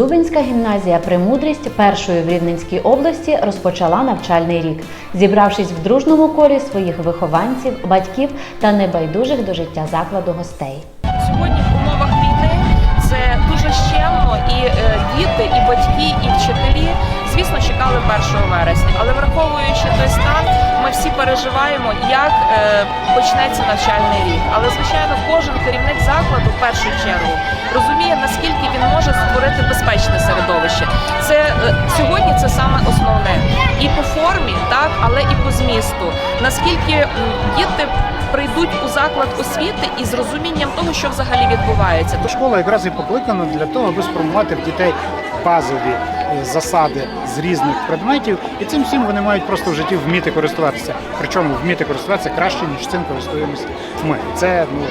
Рівненська гімназія Премудрість першою в Рівненській області розпочала навчальний рік, зібравшись в дружному колі своїх вихованців, батьків та небайдужих до життя закладу гостей. Сьогодні в умовах війни це дуже щемно, і е, діти, і батьки, і вчителі, звісно, чекали 1 вересня. Але враховуючи той стан, ми всі переживаємо, як е, почнеться навчальний рік. Але звичайно, кожен керівник закладу в першу чергу розуміє, наскільки сьогодні це саме основне і по формі, так, але і по змісту. Наскільки діти прийдуть у заклад освіти із розумінням того, що взагалі відбувається. То школа якраз і покликана для того, аби сформувати в дітей базові е, засади з різних предметів, і цим всім вони мають просто в житті вміти користуватися. Причому вміти користуватися краще, ніж цим користуємося ми. Це ну,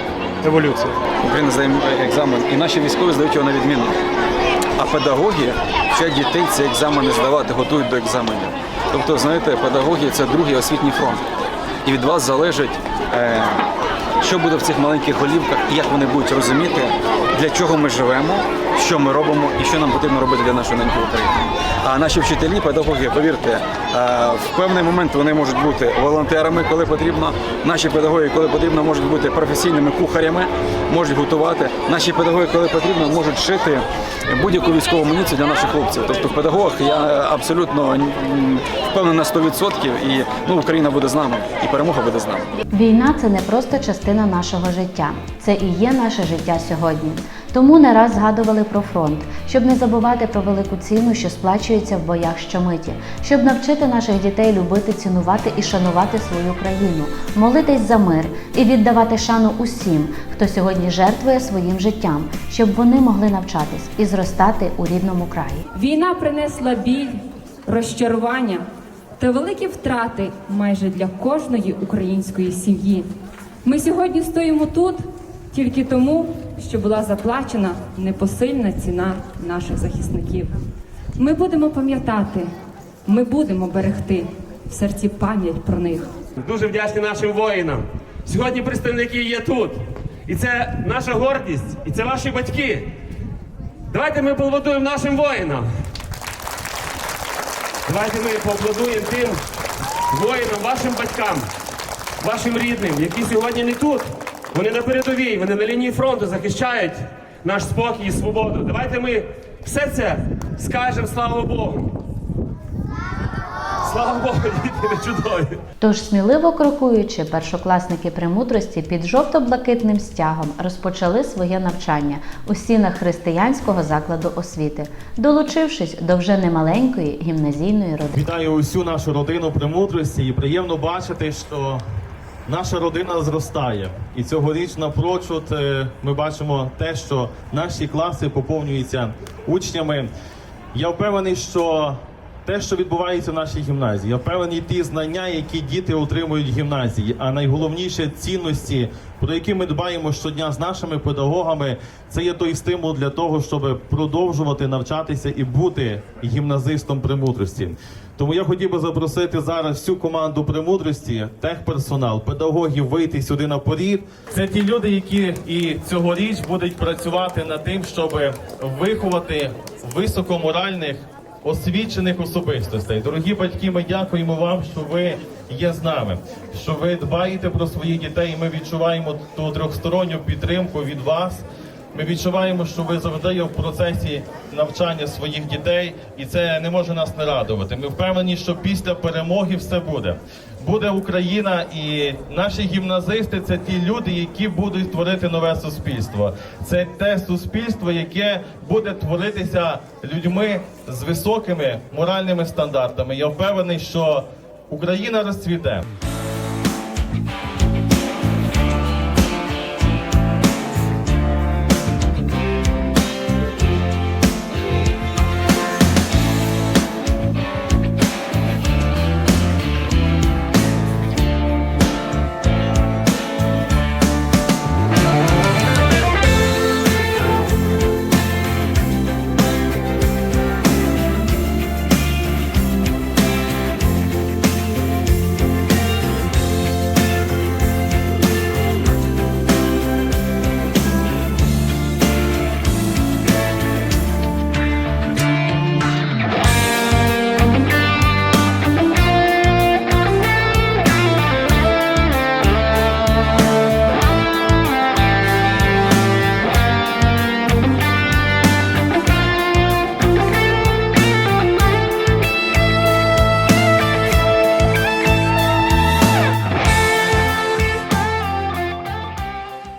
еволюція. Україна здає екзамен, і наші військові здають його на відмінно. А педагоги вчать дітей ці екзамени здавати, готують до екзаменів. Тобто, знаєте, педагоги це другий освітній фронт. І від вас залежить, е, що буде в цих маленьких голівках і як вони будуть розуміти, для чого ми живемо, що ми робимо і що нам потрібно робити для нашої неньки України. А наші вчителі, педагоги, повірте, е, в певний момент вони можуть бути волонтерами, коли потрібно. Наші педагоги, коли потрібно, можуть бути професійними кухарями, можуть готувати. Наші педагоги, коли потрібно, можуть шити будь-яку військову амуніцію для наших хлопців. Тобто в педагогах я абсолютно впевнений на 100% і ну, Україна буде з нами, і перемога буде з нами. Війна це не просто частина нашого життя, це і є наше життя сьогодні. Тому не раз згадували про фронт, щоб не забувати про велику ціну, що сплачується в боях щомиті, щоб навчити наших дітей любити, цінувати і шанувати свою країну, молитись за мир і віддавати шану усім, хто сьогодні жертвує своїм життям, щоб вони могли навчатись і зростати у рідному краї. Війна принесла біль, розчарування та великі втрати майже для кожної української сім'ї. Ми сьогодні стоїмо тут тільки тому, що була заплачена непосильна ціна наших захисників. Ми будемо пам'ятати, ми будемо берегти в серці пам'ять про них. Дуже вдячні нашим воїнам. Сьогодні представники є тут. І це наша гордість, і це ваші батьки. Давайте ми поаплодуємо нашим воїнам. Давайте ми поаплодуємо тим воїнам, вашим батькам, вашим рідним, які сьогодні не тут. Вони на передовій, вони на лінії фронту захищають наш спокій і свободу. Давайте ми все це скажемо слава Богу. Слава Богу, діти не чудові. Тож сміливо крокуючи, першокласники премудрості під жовто-блакитним стягом розпочали своє навчання у стінах християнського закладу освіти, долучившись до вже немаленької гімназійної родини. Вітаю усю нашу родину премудрості і приємно бачити, що наша родина зростає. І цьогоріч напрочуд е, ми бачимо те, що наші класи поповнюються учнями. Я впевнений, що те, що відбувається в нашій гімназії, я впевнений, ті знання, які діти отримують в гімназії, а найголовніше цінності, про які ми дбаємо щодня з нашими педагогами, це є той стимул для того, щоб продовжувати навчатися і бути гімназистом премудрості. Тому я хотів би запросити зараз всю команду премудрості, техперсонал, педагогів вийти сюди на порід. Це ті люди, які і цьогоріч будуть працювати над тим, щоб виховати високоморальних освічених особистостей. Дорогі батьки, ми дякуємо вам, що ви є з нами, що ви дбаєте про своїх дітей. і Ми відчуваємо ту трьохсторонню підтримку від вас. Ми відчуваємо, що ви завжди є в процесі навчання своїх дітей, і це не може нас не радувати. Ми впевнені, що після перемоги все буде. Буде Україна, і наші гімназисти це ті люди, які будуть творити нове суспільство. Це те суспільство, яке буде творитися людьми з високими моральними стандартами. Я впевнений, що Україна розцвіте.